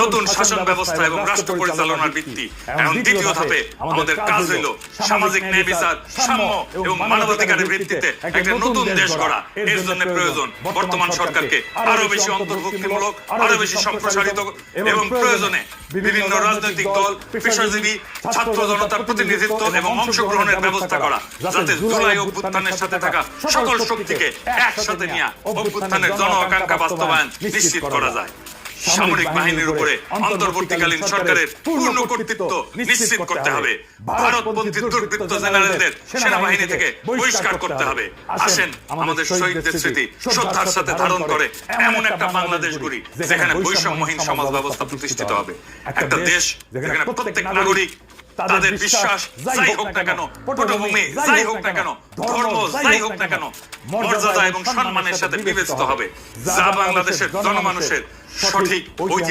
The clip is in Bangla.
নতুন শাসন ব্যবস্থা এবং রাষ্ট্র পরিচালনার ভিত্তি। এখন দ্বিতীয় ধাপে আমাদের কাজ হইল সামাজিক ন্যায় বিচার সাম্য এবং মানবাধিকারের ভিত্তিতে একটা নতুন দেশ গড়া। এর জন্য প্রয়োজন বর্তমান সরকারকে আরও বেশি অন্তর্ভুক্তিমূলক আরও বেশি সম্প্রসারিত এবং প্রয়োজনে বিভিন্ন রাজনৈতিক দল পেশাজীবী ছাত্র জনতার প্রতিনিধিত্ব এবং অংশগ্রহণের ব্যবস্থা করা। যাতে জুলাই অভ্যুত্থানের সাথে থাকা সকল শক্তিকে একসাথে নিয়ে অভ্যুত্থানের জন আকাঙ্ক্ষা বাস্তবায়ন নিশ্চিত করা যায় সামরিক বাহিনীর উপরে অন্তর্বর্তীকালীন সরকারের পূর্ণ কর্তৃত্ব নিশ্চিত করতে হবে। ভারতপন্থী দুর্বৃত্ত জেনারেলদের সেনাবাহিনী থেকে বহিষ্কার করতে হবে। আসেন আমাদের শহীদদের স্মৃতি শ্রদ্ধার সাথে ধারণ করে এমন একটা বাংলাদেশ গড়ি যেখানে বৈষম্যহীন সমাজ ব্যবস্থা প্রতিষ্ঠিত হবে। একটা দেশ যেখানে প্রত্যেক নাগরিক তাদের বিশ্বাস যাই হোক না কেন পটভূমি যাই হোক না কেন ধর্ম যাই হোক না কেন মর্যাদা এবং সম্মানের সাথে বিবেচিত হবে। যা বাংলাদেশের জনমানুষের সঠিক ঐতিহ্য